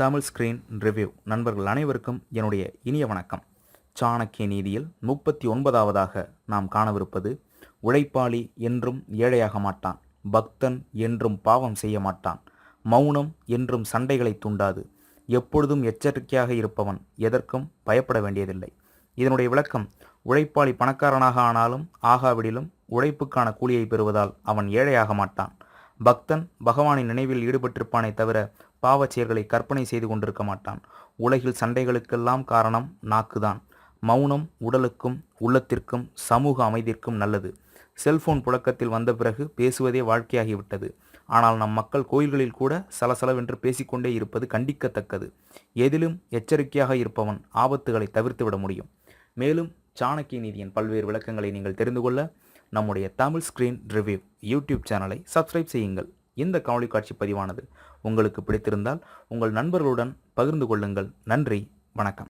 Tamil screen review நண்பர்கள் அனைவருக்கும் என்னுடைய இனிய வணக்கம். சாணக்கிய நீதியில் முப்பத்தி ஒன்பதாவதாக நாம் காணவிருப்பது உழைப்பாளி என்றும் ஏழையாக மாட்டான் பக்தன் என்றும் பாவம் செய்ய மாட்டான் மௌனம் என்றும் சண்டைகளை தூண்டாது எப்பொழுதும் எச்சரிக்கையாக இருப்பவன் எதற்கும் பயப்பட வேண்டியதில்லை. இதனுடைய விளக்கம் உழைப்பாளி பணக்காரனாக ஆனாலும் ஆகாவிடிலும் உழைப்புக்கான கூலியை பெறுவதால் அவன் ஏழையாக மாட்டான். பக்தன் பகவானின் நினைவில் ஈடுபட்டிருப்பானே தவிர பாவச் செயல்களை கற்பனை செய்து கொண்டிருக்க மாட்டான். உலகில் சண்டைகளுக்கெல்லாம் காரணம் நாக்குதான். மௌனம் உடலுக்கும் உள்ளத்திற்கும் சமூக அமைதிக்கும் நல்லது. செல்போன் புழக்கத்தில் வந்த பிறகு பேசுவதே வாழ்க்கையாகிவிட்டது. ஆனால் நம் மக்கள் கோயில்களில் கூட சலசலவென்று பேசிக்கொண்டே இருப்பது கண்டிக்கத்தக்கது. எதிலும் எச்சரிக்கையாக இருப்பவன் ஆபத்துகளை தவிர்த்துவிட முடியும். மேலும் சாணக்கிய நீதியின் பல்வேறு விளக்கங்களை நீங்கள் தெரிந்து கொள்ள நம்முடைய தமிழ் ஸ்கிரீன் ரிவ்யூ யூடியூப் சேனலை சப்ஸ்கிரைப் செய்யுங்கள். இந்த காணொலி காட்சி பதிவானது உங்களுக்கு பிடித்திருந்தால் உங்கள் நண்பர்களுடன் பகிர்ந்து கொள்ளுங்கள். நன்றி வணக்கம்.